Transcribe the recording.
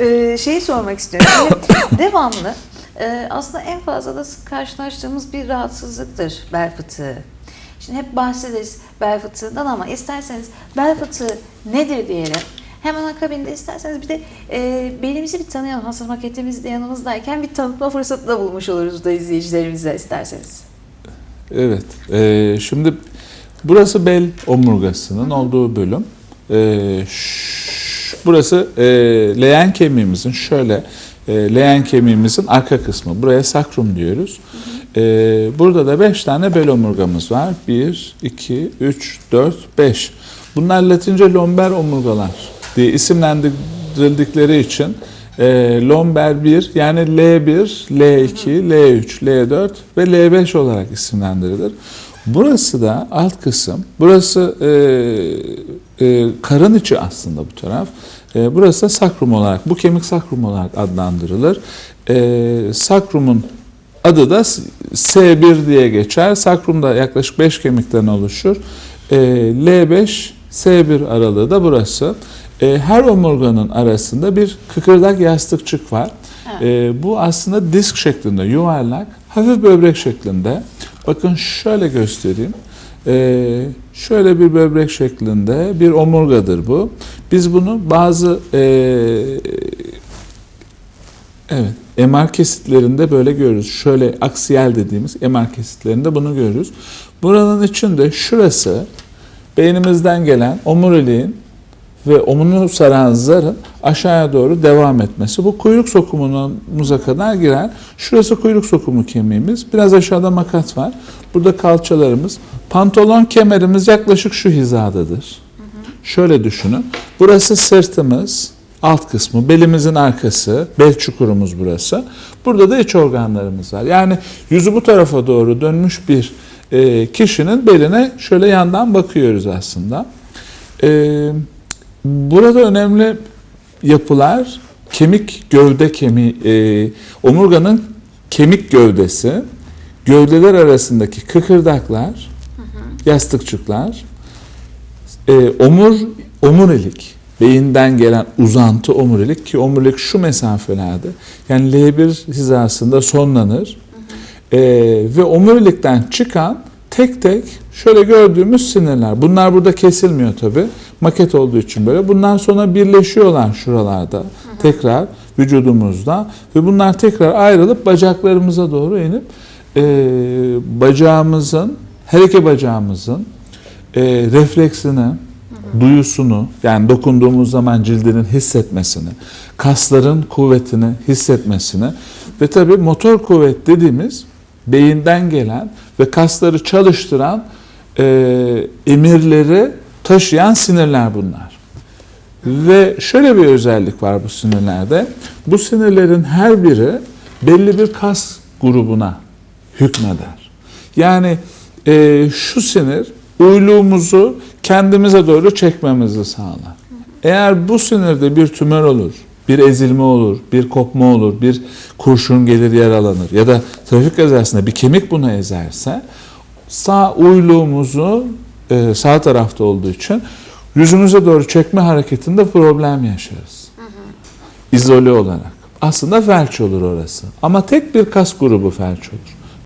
Ee, şeyi sormak istiyorum. Devamlı e, aslında en fazla da sık karşılaştığımız bir rahatsızlıktır bel fıtığı. Şimdi hep bahsederiz bel fıtığından ama isterseniz bel fıtığı nedir diyelim. Hemen akabinde isterseniz bir de e, belimizi bir tanıyalım. Hazır maketimiz de yanımızdayken bir tanıtma fırsatı da bulmuş oluruz da izleyicilerimize isterseniz. Evet. e, şimdi burası bel omurgasının olduğu bölüm. E, burası e, leğen kemiğimizin şöyle e, leğen kemiğimizin arka kısmı. Buraya sakrum diyoruz. E, burada da 5 tane bel omurgamız var. 1, 2, 3, 4, 5. Bunlar Latince lomber omurgalar diye isimlendirildikleri için e, lomber 1 yani L1, L2, L3, L4 ve L5 olarak isimlendirilir. Burası da alt kısım. Burası e, e, karın içi aslında bu taraf. E, burası da sakrum olarak, bu kemik sakrum olarak adlandırılır. E, sakrumun adı da S1 diye geçer. Sakrumda yaklaşık 5 kemikten oluşur. E, L5, S1 aralığı da burası. E, her omurganın arasında bir kıkırdak yastıkçık var. E, bu aslında disk şeklinde, yuvarlak, hafif böbrek şeklinde. Bakın şöyle göstereyim. E, şöyle bir böbrek şeklinde bir omurgadır bu. Biz bunu bazı e, Evet, MR kesitlerinde böyle görürüz. Şöyle aksiyel dediğimiz MR kesitlerinde bunu görürüz. Buranın içinde şurası beynimizden gelen omuriliğin ve omunu saran zarın aşağıya doğru devam etmesi. Bu kuyruk sokumumuza kadar girer. Şurası kuyruk sokumu kemiğimiz. Biraz aşağıda makat var. Burada kalçalarımız. Pantolon kemerimiz yaklaşık şu hizadadır. Şöyle düşünün. Burası sırtımız, alt kısmı, belimizin arkası, bel çukurumuz burası. Burada da iç organlarımız var. Yani yüzü bu tarafa doğru dönmüş bir e, kişinin beline şöyle yandan bakıyoruz aslında. E, burada önemli yapılar kemik gövde kemiği, e, omurganın kemik gövdesi, gövdeler arasındaki kıkırdaklar, yastıkçıklar, e, omur omurilik, beyinden gelen uzantı omurilik ki omurilik şu mesafelerde yani L1 hizasında sonlanır. E, ve omurilikten çıkan tek tek şöyle gördüğümüz sinirler. Bunlar burada kesilmiyor tabi maket olduğu için böyle. Bundan sonra birleşiyorlar şuralarda tekrar vücudumuzda ve bunlar tekrar ayrılıp bacaklarımıza doğru inip e, bacağımızın her iki bacağımızın e, refleksini, duyusunu yani dokunduğumuz zaman cildinin hissetmesini, kasların kuvvetini hissetmesini ve tabii motor kuvvet dediğimiz beyinden gelen ve kasları çalıştıran e, emirleri taşıyan sinirler bunlar. Ve şöyle bir özellik var bu sinirlerde. Bu sinirlerin her biri belli bir kas grubuna hükmeder. Yani e, şu sinir uyluğumuzu kendimize doğru çekmemizi sağlar. Eğer bu sinirde bir tümör olur, bir ezilme olur, bir kopma olur, bir kurşun gelir yaralanır ya da trafik kazasında bir kemik bunu ezerse sağ uyluğumuzu e, sağ tarafta olduğu için yüzümüze doğru çekme hareketinde problem yaşarız. İzole olarak. Aslında felç olur orası. Ama tek bir kas grubu felç olur.